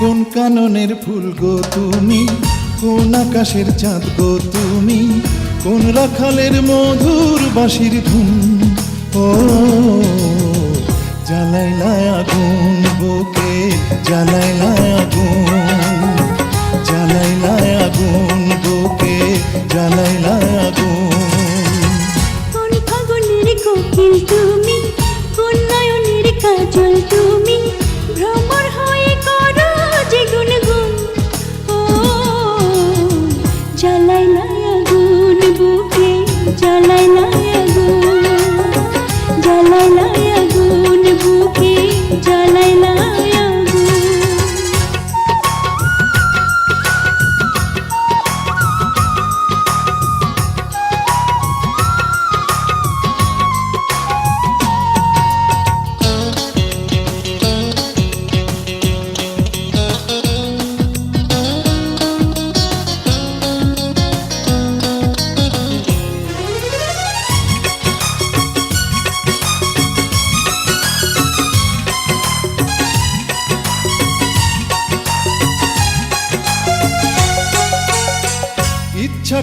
গ্রামের ফুল গো তুমি? কোন আকাশের চাঁদ গো তুমি? কোন রাখালের মধুর বাঁশির ধুম ও জ্বালাইলা আগুন, বুকে জ্বালাইলা আগুন।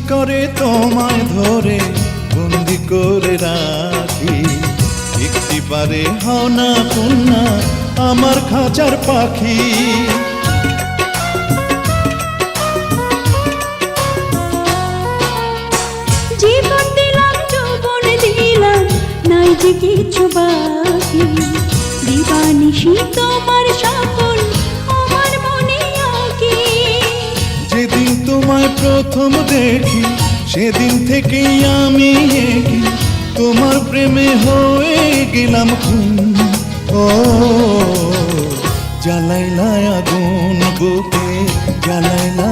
করে তোমায় ধরে, বন্দি করে রাখি। একটি পারে হও না আমার খাঁচার পাখি। জীবন দিলাম, যৌবন দিলাম, নাই যে কিছু বাকি। দিবানিশি তোমার স্বপন তোমায় প্রথম দেখি, সেদিন থেকেই আমি এগি তোমার প্রেমে হয়ে গেলাম খুন। ও জ্বালাইলা আগুন বুকে জ্বালাইলা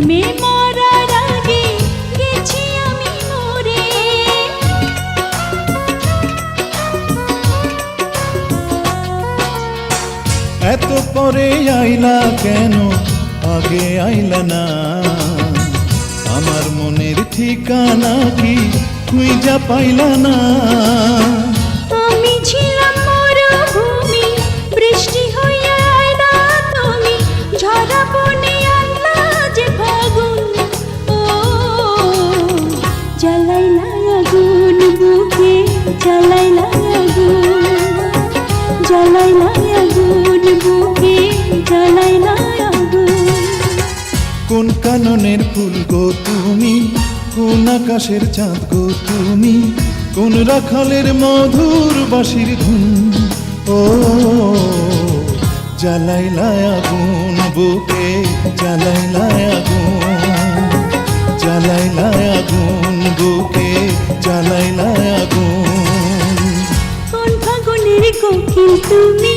প্রেমে মরার আগে গেছি আমি মরে। এত পরে আইলা কেন? আগে আইলা না। আমার মনের ঠিকানা কি? খুঁজা পাইলা না। আমি কাননের ফুল গো তুমি, কোন আকাশের চাঁদ গো তুমি, কোন রাখালের মধুর বাঁশির ধুন। ও জ্বালাইলা আগুন বুকে জ্বালাইলা আগুন। জ্বালাইলা আগুন বুকে জ্বালাইলা আগুন। কোন ফাগুনের কোকিল তুমি